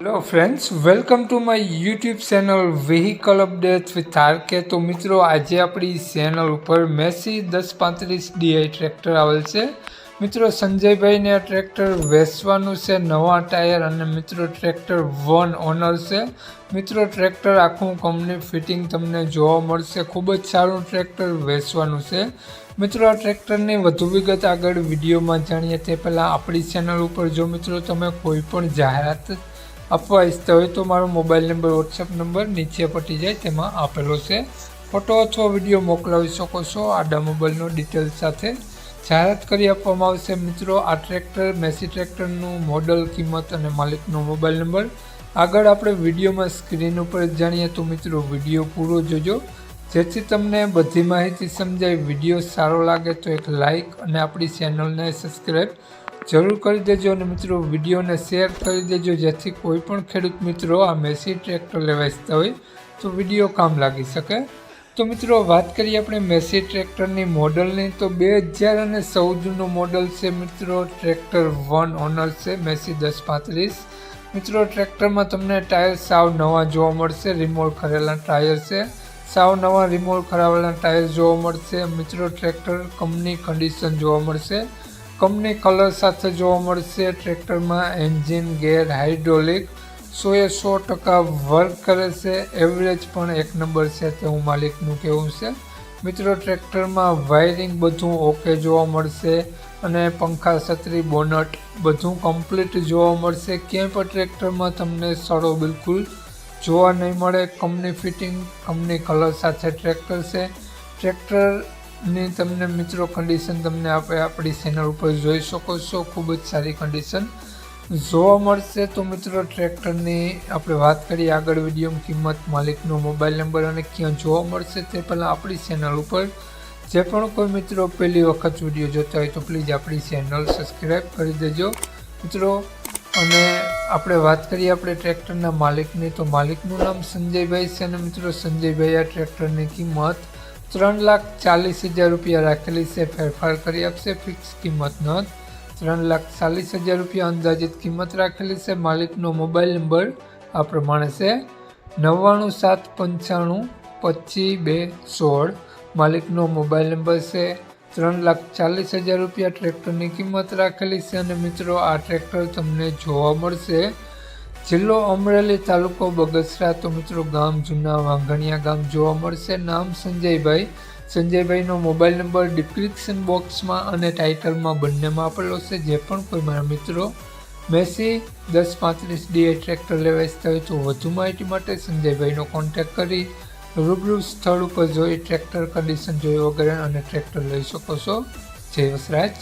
Hello friends welcome to my YouTube channel vehicle update with RK તો મિત્રો, આજે આપણી ચેનલ ઉપર મેસી દસ પાંત્રીસ ડીઆઈ ટ્રેક્ટર આવેલ છે. મિત્રો, સંજયભાઈને આ ટ્રેક્ટર વેચવાનું છે, નવા ટાયર અને મિત્રો ટ્રેક્ટર વન ઓનર છે. મિત્રો ટ્રેક્ટર આખું કંપની ફિટિંગ તમને જોવા મળશે. ખૂબ જ સારું ટ્રેક્ટર વેચવાનું છે. મિત્રો, આ ટ્રેક્ટરની વધુ વિગત આગળ વિડીયોમાં જાણીએ તે પહેલાં આપણી ચેનલ ઉપર જો મિત્રો તમે કોઈ પણ જાહેરાત આપવા ઈચ્છતા હોય તો મારો મોબાઈલ નંબર વોટ્સએપ નંબર નીચે પટી જાય, તેમાં આપેલો છે. ફોટો અથવા વીડિયો મોકલાવી શકો છો. આડા મોબાઈલનો ડિટેલ સાથે જાહેરાત કરી આપવામાં આવશે. મિત્રો, આ ટ્રેક્ટર, મેસી ટ્રેક્ટરનું મોડલ કિંમત અને માલિકનો મોબાઈલ નંબર. આગળ આપણે વિડીયોમાં સ્ક્રીન ઉપર જાણીએ તો મિત્રો, વીડિયો પૂરો જોજો. જેથી તમને બધી માહિતી સમજાય. વીડિયો સારો લાગે તો એક લાઇક અને આપણી ચેનલને સબસ્ક્રાઈબ જરૂર કરી દેજો અને મિત્રો, વિડીયોને શેર કરી દેજો, જેથી કોઈ પણ ખેડૂત મિત્રો આ મેસી ટ્રેક્ટર લેવા ઇચ્છતા હોય તો વીડિયો કામ લાગી શકે. તો મિત્રો, વાત કરીએ આપણે મેસી ટ્રેક્ટરની મોડલની. તો બે હજાર અને ચૌદનું મોડલ છે મિત્રો, ટ્રેક્ટર વન ઓનર છે, મેસી દસ પાંત્રીસ. મિત્રો, ટ્રેક્ટરમાં તમને ટાયર સાવ નવા જોવા મળશે, રિમોલ કરેલા ટાયર છે. સાવ નવા રિમોલ કરાવેલા ટાયર જોવા મળશે. મિત્રો, ટ્રેક્ટર કંપની કન્ડિશન જોવા મળશે. કંપની કલર સાથે જોવા મળશે. ટ્રેક્ટરમાં એન્જિન ગેર હાઇડ્રોલિક, સોએ સો ટકા વર્ક કરે છે. એવરેજ પણ એક નંબર છે તે હું માલિકનું કહેવું છે. મિત્રો, ટ્રેક્ટરમાં વાયરિંગ બધું ઓકે જોવા મળશે અને પંખા, છત્રી, બોનટ બધું કમ્પ્લીટ જોવા મળશે. ક્યાંય પણ ટ્રેક્ટરમાં તમને સડો બિલકુલ જોવા નહીં મળે. કંપની ફિટિંગ, કંપની કલર સાથે ટ્રેક્ટર છે ટ્રેક્ટર ની તમને મિત્રો કન્ડિશન તમને આપણે આપણી ચેનલ ઉપર જોઈ શકો છો. ખૂબ જ સારી કન્ડિશન જોવા મળશે તો મિત્રો ટ્રેક્ટરની આપણે વાત કરીએ આગળ વિડીયોમાં કિંમત, માલિકનો મોબાઈલ નંબર અને ક્યાં જોવા મળશે તે પહેલાં આપણી ચેનલ ઉપર. જે પણ કોઈ મિત્રો પહેલી વખત વીડિયો જોતા હોય તો પ્લીઝ આપણી ચેનલ સબસ્ક્રાઈબ કરી દેજો. મિત્રો, અને આપણે વાત કરીએ આપણે ટ્રેક્ટરના માલિકની તો માલિકનું નામ સંજયભાઈ છે અને મિત્રો સંજયભાઈ આ ટ્રેક્ટરની કિંમત ત્રણ લાખ ચાલીસ હજાર રૂપિયા રાખેલી છે, ફેરફાર કરી આપશે ફિક્સ કિંમત નોંધ. ત્રણ લાખ ચાલીસ હજાર રૂપિયા અંદાજિત કિંમત રાખેલી છે, માલિકનો મોબાઈલ નંબર આ પ્રમાણે છે. નવ્વાણું સાત પંચાણું પચીસ બે સોળ. માલિકનો મોબાઈલ નંબર છે, ત્રણ લાખ ચાલીસ હજાર રૂપિયા. ટ્રેક્ટરની કિંમત રાખેલી છે અને મિત્રો, આ ટ્રેક્ટર તમને જોવા મળશે. જિલ્લો અમરેલી તાલુકો બગસરા તો મિત્રો ગામ, જૂના વાંઘણિયા ગામ જોવા મળશે. નામ સંજયભાઈ. સંજયભાઈનો મોબાઈલ નંબર ડિસ્ક્રિપ્શન બોક્સમાં અને ટાઇટલમાં બંનેમાં આપેલો છે. જે પણ કોઈ મારા મિત્રો મેસી દસ પાંત્રીસ ડીએ ટ્રેક્ટર લેવા ઇચ્છતા હોય તો વધુ માહિતી માટે સંજયભાઈનો કોન્ટેક્ટ કરી રૂબરૂ સ્થળ ઉપર જોઈ ટ્રેક્ટર કન્ડિશન જોઈ વગેરે અને ટ્રેક્ટર લઈ શકો છો. જય વસરાજ.